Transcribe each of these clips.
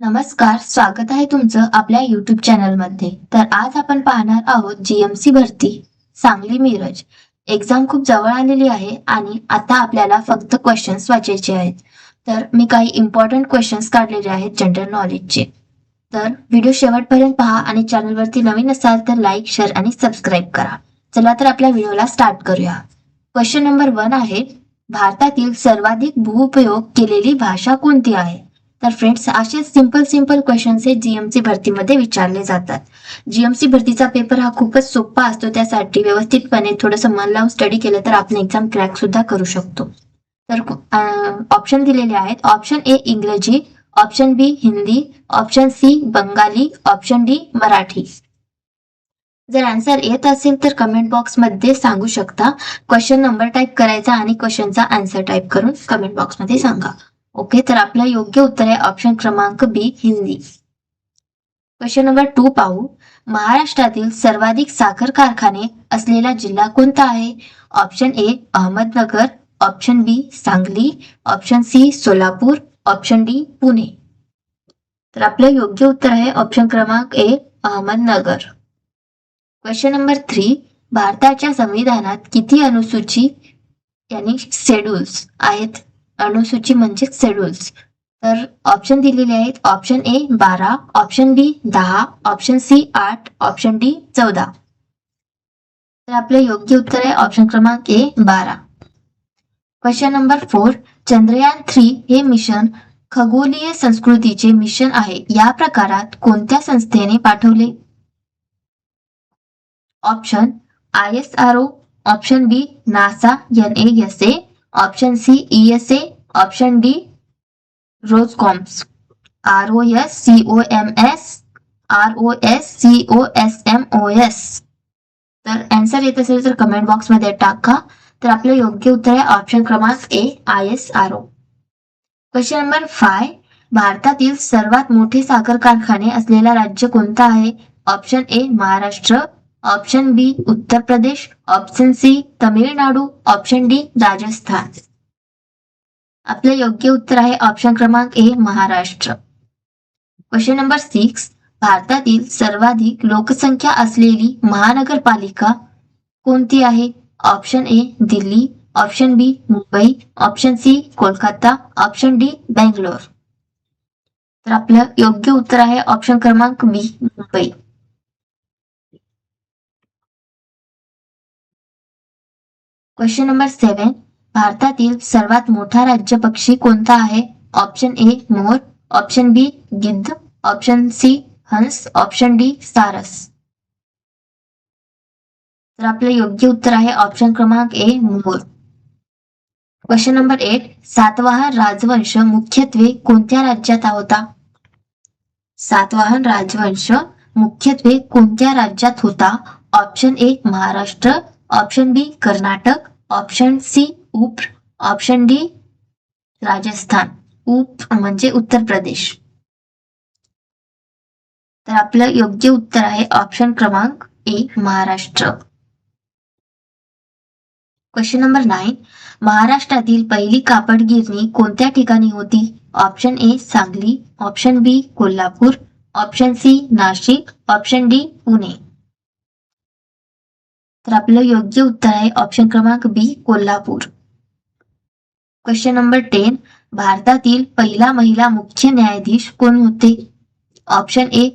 नमस्कार स्वागत आहे तुमचं आपल्या युट्यूब चॅनलमध्ये तर आज आपण पाहणार आहोत जीएमसी भरती सांगली मिरज. एक्झाम खूप जवळ आलेली आहे आणि आता आपल्याला फक्त क्वेश्चन्स वाचायचे आहेत. तर मी काही इम्पॉर्टंट क्वेश्चन्स काढलेले आहेत जनरल नॉलेजचे तर व्हिडिओ शेवटपर्यंत पहा आणि चॅनलवरती नवीन असाल तर लाईक शेअर आणि सबस्क्राईब करा. चला तर आपल्या व्हिडिओला स्टार्ट करूया. क्वेश्चन नंबर वन आहे भारतातील सर्वाधिक भूउपयोग केलेली भाषा कोणती आहे? तर फ्रेंड्स असे सिंपल सिंपल क्वेश्चन्स हे जीएमसी भरतीमध्ये विचारले जातात. जीएमसी भरतीचा पेपर हा खूपच सोपा असतो. त्यासाठी व्यवस्थितपणे थोडंसं मन लावून स्टडी केलं तर आपण एक्झाम क्रॅक सुद्धा करू शकतो. तर ऑप्शन दिलेले आहेत. ऑप्शन ए इंग्रजी. Option B Hindi. Option C Bengali. Option D Marathi. जर आन्सर येत असेल तर कमेंट बॉक्समध्ये सांगू शकता. क्वेश्चन नंबर टाईप करायचा आणि क्वेश्चनचा आन्सर टाईप करून कमेंट बॉक्समध्ये सांगा. ओके तर आपलं योग्य उत्तर आहे ऑप्शन क्रमांक B Hindi. Question number two पाहू. महाराष्ट्रातील सर्वाधिक साखर कारखाने असलेला जिल्हा कोणता आहे? Option A Ahmednagar. Option B Sangli. Option C Solapur. Option D Pune. तर आपलं योग्य उत्तर आहे ऑप्शन क्रमांक A Ahmednagar. Question number three भारताच्या संविधानात किती अनुसूची यांनी शेड्यूल्स आहेत? अनुसूची म्हणजे शेड्यूल्स तर ऑप्शन दिलेले आहेत. ऑप्शन ए बारा. ऑप्शन बी दहा. ऑप्शन सी आठ. ऑप्शन डी चौदा. तर आपले योग्य उत्तर आहे ऑप्शन क्रमांक ए बारा. Question number four Chandrayaan three हे मिशन खगोलीय संस्कृतीचे मिशन आहे. या प्रकारात कोणत्या संस्थेने पाठवले? Option I S R O option B NASA N A S A option C E S A option D Roscosmos R O S C O M S R O S C O S M O S. तर answer येत असेल तर comment बॉक्समध्ये टाका. तर आपलं योग्य उत्तर आहे ऑप्शन क्रमांक A I S R O question number five भारतातील सर्वात मोठे साखर कारखाने असलेला राज्य कोणता आहे? Option A Maharashtra. Option B Uttar Pradesh. Option C Tamil Nadu. Option D Rajasthan. आपलं योग्य उत्तर आहे ऑप्शन क्रमांक A Maharashtra. Question number six भारतातील सर्वाधिक लोकसंख्या असलेली महानगरपालिका कोणती आहे? Option A Delhi. Option B Mumbai. Option C Kolkata. Option D Bangalore. तर आपलं योग्य उत्तर आहे ऑप्शन क्रमांक B Mumbai. Question number seven भारतातील सर्वात मोठा राज्य पक्षी कोणता आहे? ऑप्शन ए मोर. ऑप्शन बी गिद्ध. ऑप्शन सी हंस. ऑप्शन डी सारस. तर आपलं योग्य उत्तर आहे ऑप्शन क्रमांक ए मोर. क्वेश्चन नंबर एट सातवाहन राजवंश मुख्यत्वे कोणत्या राज्यात होता? सातवाहन राजवंश मुख्यत्वे कोणत्या राज्यात होता? Option A Maharashtra. Option B Karnataka. Option C UP option D Rajasthan. UP म्हणजे उत्तर प्रदेश. तर आपलं योग्य उत्तर आहे ऑप्शन क्रमांक A Maharashtra. Question number nine महाराष्ट्रातील पहिली कापड गिरणी कोणत्या ठिकाणी होती? Option A Sangli. Option B Kolhapur. Option C Nashik. Option D Pune. तर आपलं योग्य उत्तर आहे ऑप्शन क्रमांक B Kolhapur. Question number ten भारतातील पहिला महिला मुख्य न्यायाधीश कोण होते? Option A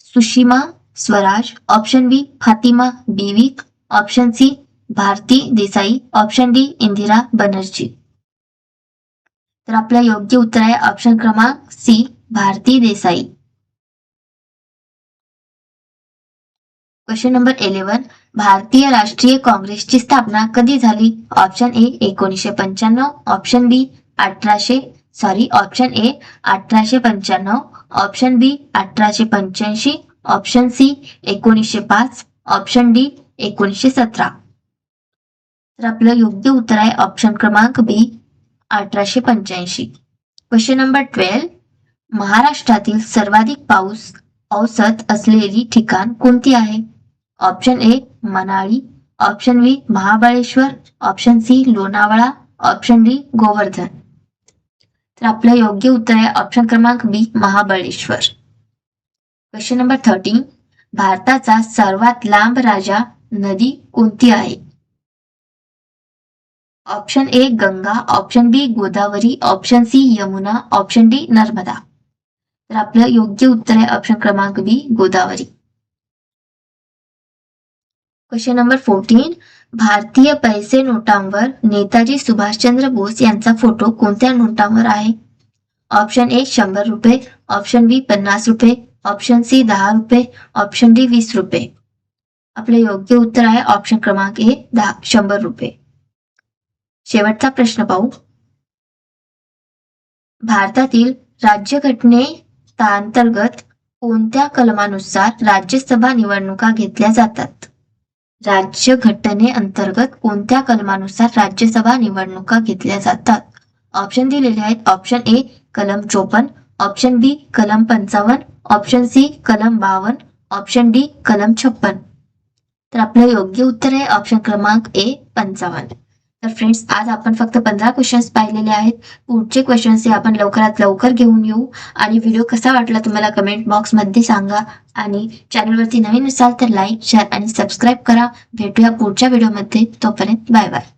Sushma Swaraj. Option B Fatima Beevi. Option C Bharati Desai. Option D Indira Banerjee. तर आपलं योग्य उत्तर आहे ऑप्शन क्रमांक C Bharati Desai. Question number eleven भारतीय राष्ट्रीय काँग्रेसची स्थापना कधी झाली? ऑप्शन ए एकोणीसशे पंच्याण्णव. ऑप्शन बी अठराशे सॉरी ऑप्शन ए अठराशे पंच्याण्णव. ऑप्शन बी अठराशे पंच्याऐंशी. ऑप्शन सी एकोणीसशे पाच. ऑप्शन डी एकोणीसशे सतरा. तर आपलं योग्य उत्तर आहे ऑप्शन क्रमांक बी अठराशे पंच्याऐंशी. क्वेश्चन नंबर ट्वेल्व महाराष्ट्रातील सर्वाधिक पाऊस औसत असलेली ठिकाण कोणती आहे? Option A Manali option B Mahabaleshwar option C Lonavala option D Govardhan. तर आपलं योग्य उत्तर आहे ऑप्शन क्रमांक B Mahabaleshwar. Question number thirteen भारताचा सर्वात लांब राजा नदी कोणती आहे? Option A Ganga option B Godavari option C Yamuna option D Narmada. तर आपलं योग्य उत्तर आहे ऑप्शन क्रमांक B Godavari. Question number fourteen भारतीय पैसे नोटांवर नेताजी सुभाषचंद्र बोस यांचा फोटो कोणत्या नोटांवर आहे? ऑप्शन ए शंभर रुपये ऑप्शन बी पन्नास रुपये ऑप्शन सी दहा रुपये ऑप्शन डी वीस रुपये. आपले योग्य उत्तर आहे ऑप्शन क्रमांक ए दहा शंभर रुपये. शेवटचा प्रश्न पाहू. भारतातील राज्यघटनेअंतर्गत कोणत्या कलमानुसार राज्यसभा निवडणुका घेतल्या जातात? राज्य घटनेअंतर्गत कोणत्या कलमानुसार राज्यसभा निवडणुका घेतल्या जातात? ऑप्शन दिलेले आहेत. ऑप्शन ए कलम चोपन्न. ऑप्शन बी कलम पंचावन्न. ऑप्शन सी कलम बावन्न. ऑप्शन डी कलम छप्पन. तर आपलं योग्य उत्तर आहे. ऑप्शन क्रमांक ए पंचावन्न. तर फ्रेंड्स आज आपण फक्त पंधरा क्वेश्चन्स पाहिलेले आहेत. पुढचे क्वेश्चन्स हे आपण लवकरात लवकर घेऊन येऊ. आणि व्हिडिओ कसा वाटला तुम्हाला कमेंट बॉक्समध्ये सांगा. आणि चॅनलवरती नवीन असाल तर लाईक शेअर आणि सबस्क्राईब करा. भेटूया पुढच्या व्हिडिओमध्ये तोपर्यंत बाय बाय